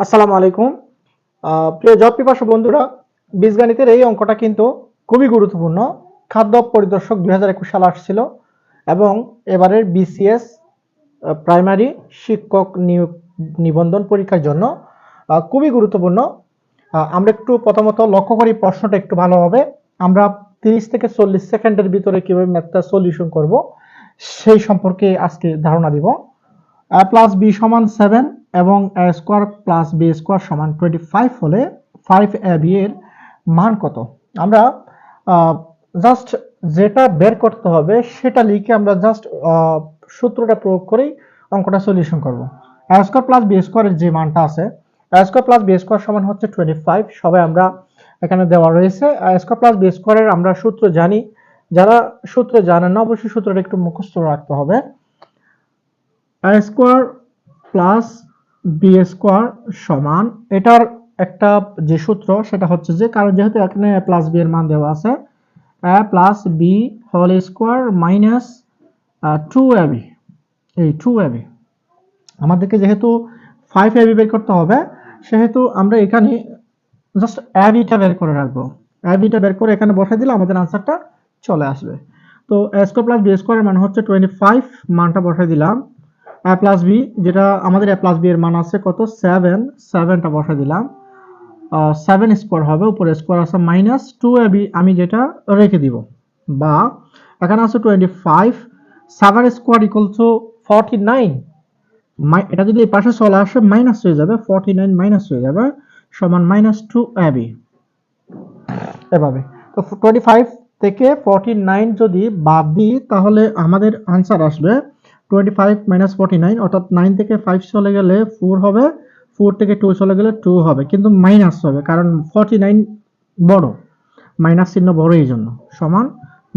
আসসালামু আলাইকুম। প্রিয় জব পিপাসু বন্ধুরা, বীজগণিতের এই অঙ্কটা কিন্তু খুবই গুরুত্বপূর্ণ। খাদ্য পরিদর্শক দুই সালে আসছিল এবং এবারের বিসিএস প্রাইমারি শিক্ষক নিয়োগ নিবন্ধন পরীক্ষার জন্য খুবই গুরুত্বপূর্ণ। আমরা একটু প্রথমত লক্ষ্য করি প্রশ্নটা একটু ভালোভাবে আমরা তিরিশ থেকে চল্লিশ সেকেন্ডের ভিতরে কীভাবে ম্যাথটা সলিউশন করব, সেই সম্পর্কে আজকে ধারণা দিব। প্লাস বি সমান সেভেন এবং A square plus B square সমান টোয়েন্টি ফাইভ হলে ফাইভ এ বি এর মান কত? আমরা জাস্ট যেটা বের করতে হবে সেটা লিখে আমরা জাস্ট সূত্রটা প্রয়োগ করেই অঙ্কটা সলিউশন করব। এ স্কোয়ার প্লাস বি স্কোয়ারের যে মানটা আছে A square plus B square সমান হচ্ছে টোয়েন্টি ফাইভ সবাই আমরা এখানে দেওয়া রয়েছে। স্কোয়ার প্লাস বি স্কোয়ারের আমরা সূত্র জানি। যারা সূত্র জানেন না, অবশ্যই সূত্রটা একটু মুখস্থ রাখতে হবে। স্কোয়ার প্লাস বি স্কোয়ার সমান, এটার একটা যে সূত্র, সেটা হচ্ছে যে কারণ যেহেতু এখানে প্লাস বি এর মান দেওয়া আছে plus B whole square minus two A B এই টু এ আমাদেরকে যেহেতু ফাইভ এ বি বের করতে হবে, সেহেতু আমরা এখানে জাস্ট এ বিটা বের করে রাখব। এ বিটা বের করে এখানে বসাই দিলে আমাদের আনসারটা চলে আসবে। তো স্কোয়ার প্লাস বি স্কোয়ারের মান হচ্ছে টোয়েন্টি ফাইভ মানটা বসাই দিলাম। এ প্লাস বি যেটা আমাদের এ প্লাস বি এর মান আছে কত? সেভেন সেভেনটা বসাই দিলাম। সেভেন স্কোয়ার হবে উপরে স্কোয়ার আছে মাইনাস টু এ বি আমি যেটা রেখে দিব। বা, এখানে আছে twenty five seven square equal to forty nine এটা যদি এই পাশে চলে আসে মাইনাস হয়ে যাবে ফর্টি নাইন মাইনাস হয়ে যাবে, সমান মাইনাস টু এ বি এভাবে। তো টোয়েন্টি ফাইভ থেকে ফর্টি নাইন যদি বাদ দিই, তাহলে আমাদের আনসার আসবে twenty five minus forty nine অর্থাৎ নাইন থেকে ফাইভ চলে গেলে ফোর হবে ফোর থেকে টু চলে গেলে টু হবে, কিন্তু মাইনাস হবে, কারণ ফর্টি নাইন বড় মাইনাস চিহ্ন বড় এই জন্য, সমান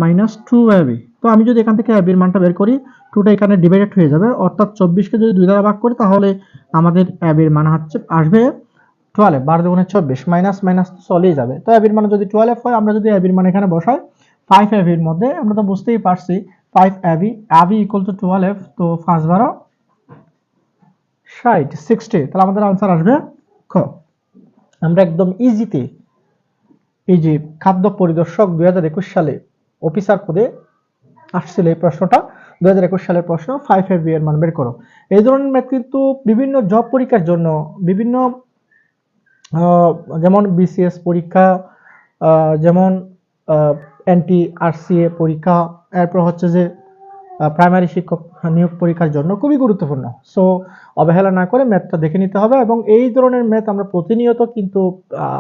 মাইনাস টু এবি তো আমি যদি এখান থেকে অ্যাবির মানটা বের করি টুটা এখানে ডিভাইডেড হয়ে যাবে, অর্থাৎ চব্বিশকে যদি দুই দ্বারা ভাগ করি, তাহলে আমাদের অ্যাবির মান হচ্ছে, আসবে টুয়েলভ বারো দুগুণে চব্বিশ মাইনাস মাইনাস চলেই যাবে। তো অ্যাবির মান যদি টুয়েলভ হয়, আমরা যদি অ্যাবির মান এখানে বসাই ফাইভ অ্যাবির মধ্যে, আমরা তো বুঝতেই পারছি five A B A B equal twelve তো পাঁচ বারো, ষাট সিক্সটি তাহলে আমাদের আনসার আসবে আমরা একদম ইজিতে এই যে খাদ্য পরিদর্শক দুই হাজার একুশ সালে অফিসার পদে আসছিল এই প্রশ্নটা, দুই হাজার একুশ সালের প্রশ্ন ফাইভ এর মান বের করো। এই ধরনের ম্যাথ কিন্তু বিভিন্ন জব পরীক্ষার জন্য, বিভিন্ন যেমন বিসিএস পরীক্ষা যেমন এনটি আরসিএ পরীক্ষা। এরপর হচ্ছে যে প্রাইমারি শিক্ষক নিয়োগ পরীক্ষার জন্য খুবই গুরুত্বপূর্ণ। সো অবহেলা না করে ম্যাথটা দেখে নিতে হবে এবং এই ধরনের ম্যাথ আমরা প্রতিনিয়ত কিন্তু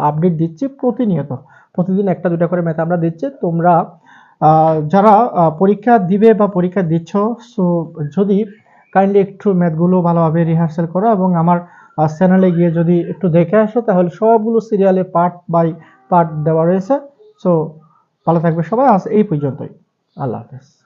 আপডেট দিচ্ছি প্রতিনিয়ত। প্রতিদিন একটা দুটা করে ম্যাথ আমরা দিচ্ছি। তোমরা যারা পরীক্ষা দিবে বা পরীক্ষা দিচ্ছ সো যদি কাইন্ডলি একটু ম্যাথগুলো ভালোভাবে রিহার্সাল করো এবং আমার চ্যানেলে গিয়ে যদি একটু দেখে আসো, তাহলে সবগুলো সিরিয়ালে পার্ট বাই পার্ট দেওয়া রয়েছে। সো ভালো থাকবে সবাই আজ এই পর্যন্তই। আল্লাহ হাফেজ।